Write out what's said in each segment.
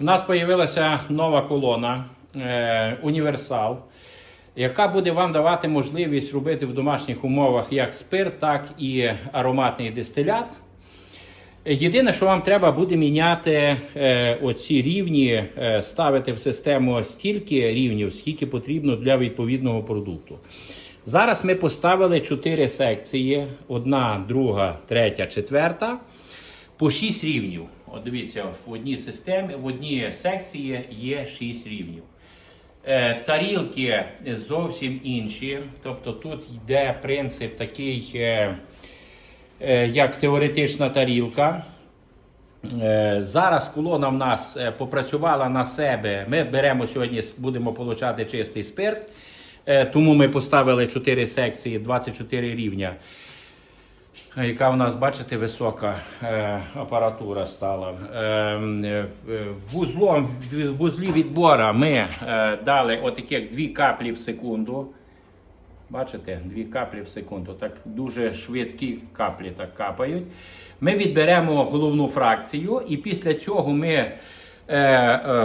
У нас з'явилася нова колона е, Універсал, яка буде вам давати можливість робити в домашніх умовах як спирт, так і ароматний дистилят. Єдине, що вам треба буде міняти е, оці рівні, е, ставити в систему стільки рівнів, скільки потрібно для відповідного продукту. Зараз ми поставили 4 секції: одна, друга, третя, четверта, по 6 рівнів. От дивіться, в одній системі, в одній секції є 6 рівнів. Е, Тарілки зовсім інші. Тобто тут йде принцип такий, е, е, як теоретична тарілка. Зараз колона в нас попрацювала на себе. Ми беремо сьогодні, будемо получати чистий спирт. Тому ми поставили 4 секції, 24 рівня. Яка в нас, бачите, висока е, апаратура стала. Е, е, вузлом, в вузлі відбора ми е, дали отаких 2 каплі в секунду. Бачите, дві каплі в секунду. Так дуже швидкі каплі так капають. Ми відберемо головну фракцію, і після цього ми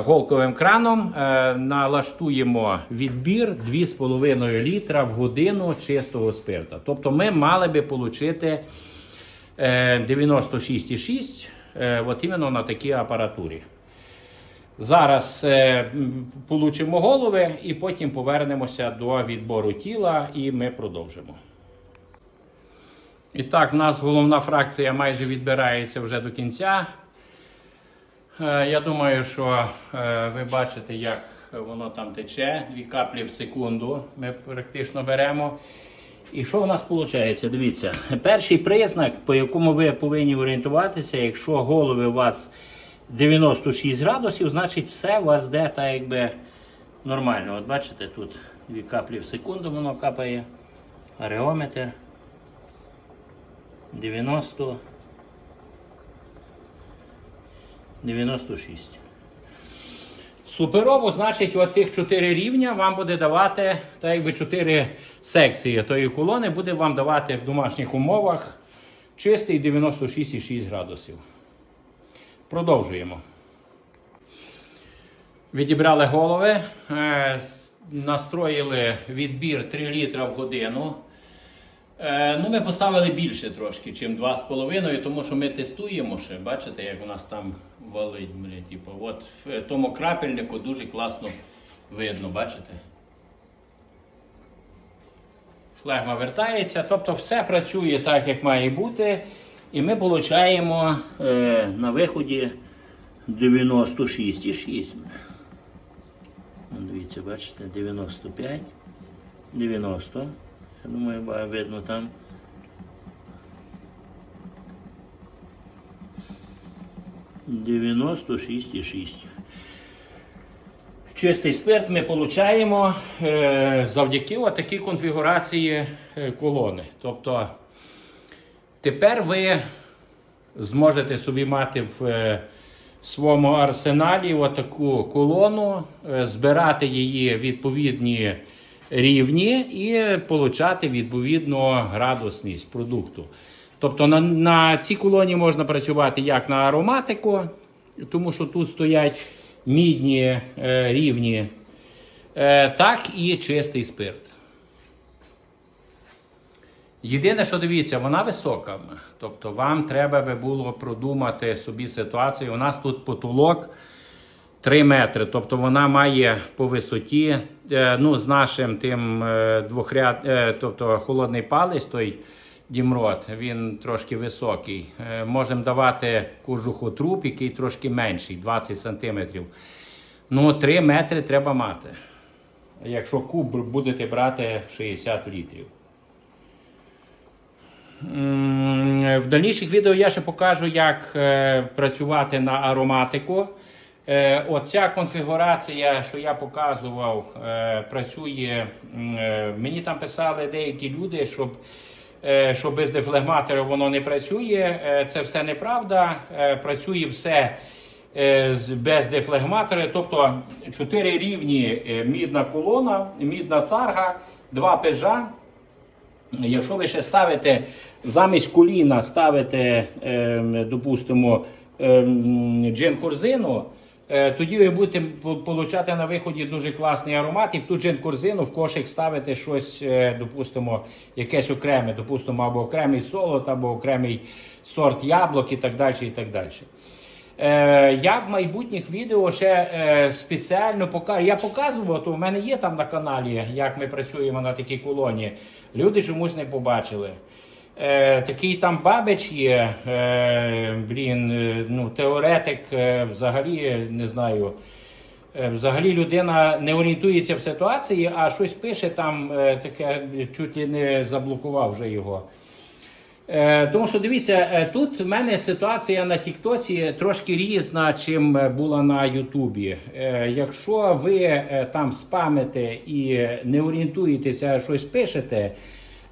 голковим краном е, налаштуємо відбір 2,5 літра в годину чистого спирта. Тобто ми мали би отримати е, 96,6 е, от іменно на такій апаратурі. Зараз е, получимо голови і потім повернемося до відбору тіла і ми продовжимо. І так, в нас головна фракція майже відбирається вже до кінця. Е, я думаю, що е, ви бачите, як воно там тече. Дві каплі в секунду ми практично беремо. І що у нас виходить? Дивіться, перший признак, по якому ви повинні орієнтуватися, якщо голови у вас 96 градусів, значить все у вас де так якби нормально. От бачите, тут дві каплі в секунду воно капає. Ареометр 90 96. Суперово, значить, от тих 4 рівня вам буде давати, так якби 4 секції тої колони буде вам давати в домашніх умовах чистий 96,6 градусів. Продовжуємо. Відібрали голови, е, настроїли відбір 3 літра в годину. Е, ну, ми поставили більше трошки, ніж 2,5, тому що ми тестуємо ще. Бачите, як у нас там валить. Типу, от в тому крапельнику дуже класно видно, бачите? Флегма вертається, тобто все працює так, як має бути. І ми отримуємо е, на виході 96,6. Ну, Дивіться, бачите, 95, 90. Я думаю, видно там. Дев'яносто шість і шість. Чистий спирт ми отримуємо е, завдяки такій конфігурації е, колони. Тобто тепер ви зможете собі мати в е, своєму арсеналі отаку колону, збирати її відповідні рівні і получати відповідно градусність продукту. Тобто на, на цій колоні можна працювати як на ароматику, тому що тут стоять мідні е, рівні, е, так і чистий спирт. Єдине, що дивіться, вона висока. Тобто вам треба би було продумати собі ситуацію. У нас тут потолок 3 метри. Тобто вона має по висоті, е, ну, з нашим тим е, двохряд, е, тобто холодний палець, той дімрот, він трошки високий. Можемо давати кожухотруб, який трошки менший, 20 сантиметрів. Ну, 3 метри треба мати. Якщо куб будете брати 60 літрів. В дальніших відео я ще покажу, як працювати на ароматику. Е, оця конфігурація, що я показував, е, працює. е, мені там писали деякі люди, щоб, що без дефлегматора воно не працює. Це все неправда. Працює все без дефлегматора. Тобто 4 рівні мідна колона, мідна царга, два пежа. Якщо ви ще ставите замість коліна, ставите, ем, допустимо, ем, джин корзину, Тоді ви будете по- получати на виході дуже класний аромат, і в ту джин корзину в кошик ставити щось, е, допустимо, якесь окреме, допустимо, або окремий солод, або окремий сорт яблук і так далі. І так далі. Е, я в майбутніх відео ще е, спеціально покажу. Я показував, то в мене є там на каналі, як ми працюємо на такій колоні. Люди чомусь не побачили. Е, такий там бабич є, е, блін, е, ну, теоретик, е, взагалі не знаю. Е, Взагалі людина не орієнтується в ситуації, а щось пише там е, таке, чуть ли не заблокував вже його. Е, Тому що дивіться, е, тут в мене ситуація на Тіктоці трошки різна, чим була на Ютубі. Е, Якщо ви е, там спамите і не орієнтуєтеся, щось пишете,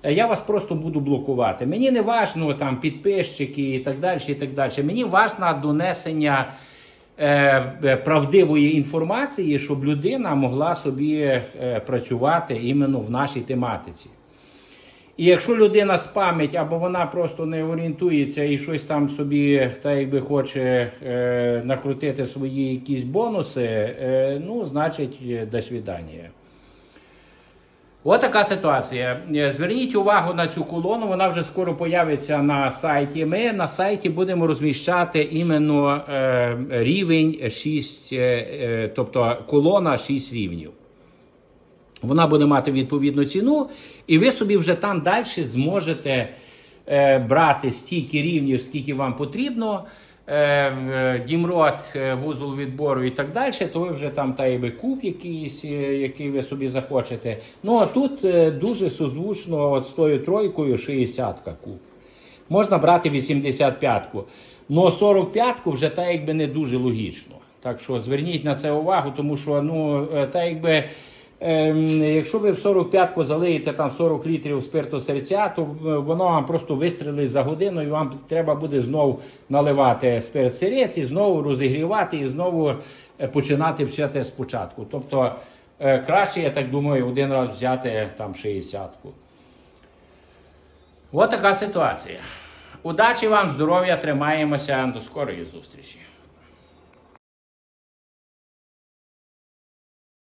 я вас просто буду блокувати. Мені не важно там підписчики і так далі. і так далі. Мені важно донесення е, е, правдивої інформації, щоб людина могла собі е, працювати іменно в нашій тематиці. І якщо людина спамить або вона просто не орієнтується і щось там собі, та якби хоче е, накрутити свої якісь бонуси, е, ну, значить, е, до свидання. От така ситуація. Е, Зверніть увагу на цю колону, вона вже скоро появиться на сайті. Ми на сайті будемо розміщати іменно е, рівень 6, е, е, тобто колона 6 рівнів. Вона буде мати відповідну ціну, і ви собі вже там далі зможете е, брати стільки рівнів, скільки вам потрібно. Е, е, Дімрот, е, вузол відбору і так далі, то ви вже там та куб якийсь, е, який ви собі захочете. Ну а тут дуже созвучно от з тою тройкою 60-ка куб. Можна брати 85-ку. Ну 45-ку вже так якби не дуже логічно. Так що зверніть на це увагу, тому що ну, та якби. Ем, якщо ви в 45-ку залиєте там 40 літрів спирту серця, то е, воно вам просто вистрілить за годину, і вам треба буде знову наливати спирт сирець, і знову розігрівати, і знову е, починати все спочатку. Тобто е, краще, я так думаю, один раз взяти там 60-ку. Ось така ситуація. Удачі вам, здоров'я, тримаємося. До скорої зустрічі.